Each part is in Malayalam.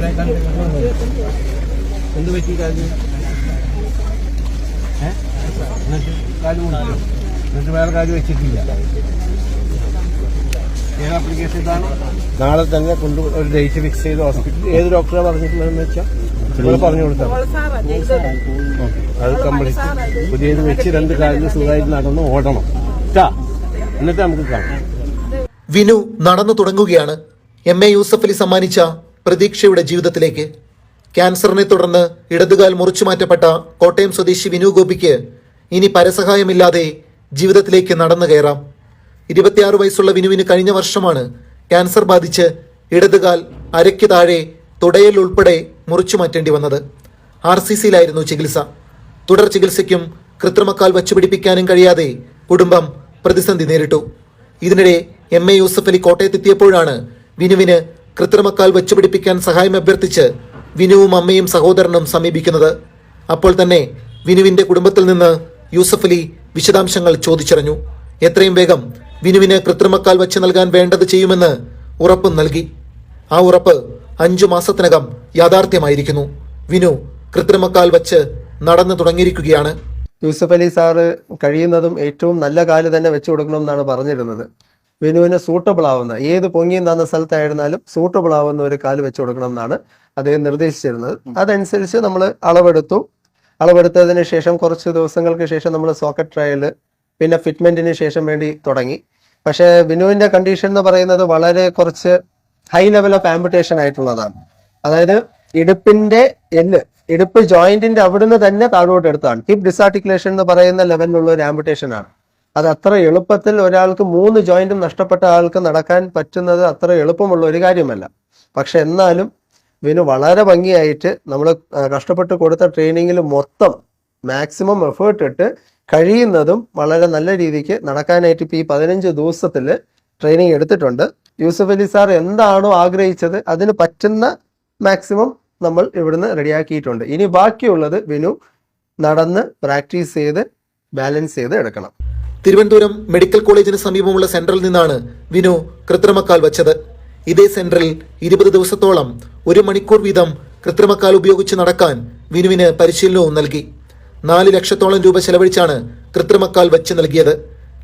എവിടെ കണ്ടു എന്ത് പറ്റി കാലിന് ഏ? എന്നിട്ട് കാൽ മുറിച്ചു എന്നിട്ട് വേറെ കാൽ വെച്ചിട്ടില്ല ഏത് ആപ്ലിക്കേഷൻ ഇതാണ് നാളെ തന്നെ കൊണ്ട് ഒരു ഡേറ്റ് ഫിക്സ് ചെയ്ത് ഹോസ്പിറ്റൽ ഏത് ഡോക്ടറെ പറഞ്ഞിട്ടുള്ളതെന്ന് വെച്ചാൽ നിങ്ങൾ പറഞ്ഞു കൊടുത്താൽ. അത് കംപ്ലീറ്റ് പുതിയത് വെച്ച് രണ്ട് കാര്യങ്ങൾ സുഖമായിട്ട് നടന്ന് ഓടണം. ട്ടാ. എന്നിട്ട് നമുക്ക് കാണാം. വിനു നടന്നു തുടങ്ങുകയാണ്. എം. എ. യൂസഫലി അലി സമ്മാനിച്ച പ്രതീക്ഷയുടെ ജീവിതത്തിലേക്ക്. ക്യാൻസറിനെ തുടർന്ന് ഇടതുകാൽ മുറിച്ചു മാറ്റപ്പെട്ട കോട്ടയം സ്വദേശി വിനു ഗോപിക്ക് ഇനി പരസഹായമില്ലാതെ ജീവിതത്തിലേക്ക് നടന്നു കയറാം. ഇരുപത്തിയാറ് വയസ്സുള്ള വിനുവിന് കഴിഞ്ഞ വർഷമാണ് ക്യാൻസർ ബാധിച്ച് ഇടതുകാൽ അരയ്ക്ക് താഴെ തുടയൽ ഉൾപ്പെടെ മുറിച്ചു മാറ്റേണ്ടി വന്നത്. ആർ സി സിയിലായിരുന്നു ചികിത്സ. തുടർ ചികിത്സയ്ക്കും കൃത്രിമക്കാൽ വച്ചുപിടിപ്പിക്കാനും കഴിയാതെ കുടുംബം പ്രതിസന്ധി നേരിട്ടു. ഇതിനിടെ എം എ യൂസഫലി കോട്ടയത്തെത്തിയപ്പോഴാണ് വിനുവിന് കൃത്രിമക്കാൽ വെച്ചുപിടിപ്പിക്കാൻ സഹായം അഭ്യർത്ഥിച്ച് വിനുവും അമ്മയും സഹോദരനും സമീപിക്കുന്നത്. അപ്പോൾ തന്നെ വിനുവിന്റെ കുടുംബത്തിൽ നിന്ന് യൂസഫ് അലി വിശദാംശങ്ങൾ ചോദിച്ചറിഞ്ഞു. എത്രയും വേഗം വിനുവിന് കൃത്രിമക്കാൽ വെച്ച് നൽകാൻ വേണ്ടത് ചെയ്യുമെന്ന് ഉറപ്പ് നൽകി. ആ ഉറപ്പ് അഞ്ചു മാസത്തിനകം യാഥാർത്ഥ്യമായിരിക്കുന്നു. വിനു കൃത്രിമക്കാൽ വെച്ച് നടന്നു തുടങ്ങിയിരിക്കുകയാണ്. യൂസഫ് അലി സാറ് കഴിയുന്നതും ഏറ്റവും നല്ല കാൽ തന്നെ വെച്ചു കൊടുക്കണം എന്നാണ് പറഞ്ഞിരുന്നത്. വിനുവിന് സൂട്ടബിൾ ആവുന്ന ഏത് പൊങ്ങിയും തന്ന സ്ഥലത്തായിരുന്നാലും സൂട്ടബിൾ ആവുന്ന ഒരു കാൽ വെച്ച് കൊടുക്കണം എന്നാണ് അദ്ദേഹം നിർദ്ദേശിച്ചിരുന്നത്. അതനുസരിച്ച് നമ്മൾ അളവെടുത്തു. അളവെടുത്തതിന് ശേഷം കുറച്ച് ദിവസങ്ങൾക്ക് ശേഷം നമ്മൾ സോക്കറ്റ് ട്രയൽ പിന്നെ ഫിറ്റ്മെന്റിന് ശേഷം വേണ്ടി തുടങ്ങി. പക്ഷേ വിനുവിന്റെ കണ്ടീഷൻ എന്ന് പറയുന്നത് വളരെ കുറച്ച് ഹൈ ലെവൽ ഓഫ് ആംബുട്ടേഷൻ ആയിട്ടുള്ളതാണ്. അതായത് ഇടുപ്പിന്റെ എല്ല് ഇടുപ്പ് ജോയിന്റിന്റെ അവിടുന്ന് തന്നെ താഴോട്ട് എടുത്താണ് ഹിപ്പ് ഡിസാർട്ടിക്കുലേഷൻ എന്ന് പറയുന്ന ലെവലിലുള്ള ഒരു ആംബുട്ടേഷൻ ആണ്. അത് അത്ര എളുപ്പത്തിൽ ഒരാൾക്ക് മൂന്ന് ജോയിന്റും നഷ്ടപ്പെട്ട ആൾക്ക് നടക്കാൻ പറ്റുന്നത് അത്ര എളുപ്പമുള്ള ഒരു കാര്യമല്ല. പക്ഷെ എന്നാലും വിനു വളരെ ഭംഗിയായിട്ട് നമ്മൾ കഷ്ടപ്പെട്ട് കൊടുത്ത ട്രെയിനിങ്ങിൽ മൊത്തം മാക്സിമം എഫേർട്ട് ഇട്ട് കഴിയുന്നതും വളരെ നല്ല രീതിക്ക് നടക്കാനായിട്ട് ഇപ്പോൾ ഈ പതിനഞ്ച് ദിവസത്തിൽ ട്രെയിനിങ് എടുത്തിട്ടുണ്ട്. യൂസഫ് അലി സാർ എന്താണോ ആഗ്രഹിച്ചത് അതിന് പറ്റുന്ന മാക്സിമം നമ്മൾ ഇവിടുന്ന് റെഡിയാക്കിയിട്ടുണ്ട്. ഇനി ബാക്കിയുള്ളത് വിനു നടന്ന് പ്രാക്ടീസ് ചെയ്ത് ബാലൻസ് ചെയ്ത് എടുക്കണം. തിരുവനന്തപുരം മെഡിക്കൽ കോളേജിന് സമീപമുള്ള സെന്ററിൽ നിന്നാണ് വിനു കൃത്രിമക്കാൽ വച്ചത്. ഇതേ സെന്ററിൽ ഇരുപത് ദിവസത്തോളം ഒരു മണിക്കൂർ വീതം കൃത്രിമക്കാൽ ഉപയോഗിച്ച് നടക്കാൻ വിനുവിന് പരിശീലനവും നൽകി. നാല് ലക്ഷത്തോളം രൂപ ചെലവഴിച്ചാണ് കൃത്രിമക്കാൽ വച്ച് നൽകിയത്.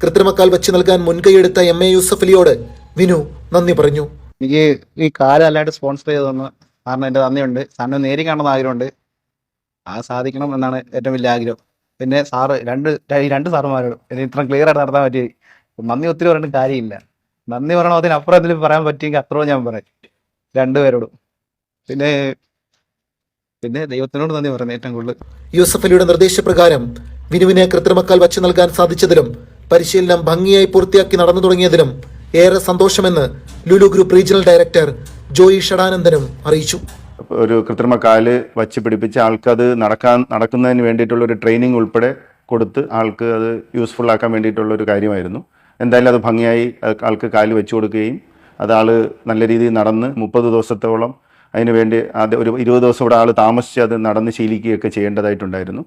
കൃത്രിമക്കാൽ വച്ച് നൽകാൻ മുൻകൈയെടുത്ത എം എ യൂസഫ് അലിയോട് വിനു നന്ദി പറഞ്ഞു. എനിക്ക് ഈ കാലല്ലായിട്ട് സ്പോൺസർ ചെയ്ത് തന്നു കാരണം എന്റെ നന്ദിയുണ്ട്. സാറിനെ നേരി കാണുന്ന ആഗ്രഹമുണ്ട്. ആ സാധിക്കണം എന്നാണ് ഏറ്റവും വലിയ ആഗ്രഹം. പിന്നെ സാറ് രണ്ട് രണ്ട് സാറുമാരോട് ഇത്ര ക്ലിയർ ആയിട്ട് നടത്താൻ പറ്റി നന്ദി ഒത്തിരി പറയേണ്ട കാര്യമില്ല. നന്ദി പറയണോ അതിനപ്പുറം എന്തെങ്കിലും പറയാൻ പറ്റിയെങ്കിൽ അത്രയും ഞാൻ പറയും. രണ്ടുപേരോടും പിന്നെ പിന്നെ ദൈവത്തിനോട് നന്ദി പറയുന്നത് ഏറ്റവും കൂടുതൽ. യൂസഫ് അലിയുടെ നിർദ്ദേശപ്രകാരം വിനുവിനെ കൃത്രിമക്കാൽ വച്ചു നൽകാൻ സാധിച്ചതിലും പരിശീലനം ഭംഗിയായി പൂർത്തിയാക്കി നടന്നു തുടങ്ങിയതിലും ഏറെ സന്തോഷമെന്ന് Lulu group regional director Joy ഷടാനന്ദനും അറിയിച്ചു. ഒരു കൃത്രിമ കാൽ വച്ച് പിടിപ്പിച്ച് ആൾക്കത് നടക്കാൻ നടക്കുന്നതിന് വേണ്ടിയിട്ടുള്ള ഒരു ട്രെയിനിങ് ഉൾപ്പെടെ കൊടുത്ത് ആൾക്ക് അത് യൂസ്ഫുൾ ആക്കാൻ വേണ്ടിയിട്ടുള്ള ഒരു കാര്യമായിരുന്നു. എന്തായാലും അത് ഭംഗിയായി ആൾക്ക് കാൽ വെച്ചു കൊടുക്കുകയും അത് ആൾ നല്ല രീതിയിൽ നടന്ന് മുപ്പത് ദിവസത്തോളം അതിനുവേണ്ടി അത് ഒരു ഇരുപത് ദിവസം ഇവിടെ ആൾ താമസിച്ച് അത് നടന്ന് ശീലിക്കുകയൊക്കെ ചെയ്യേണ്ടതായിട്ടുണ്ടായിരുന്നു.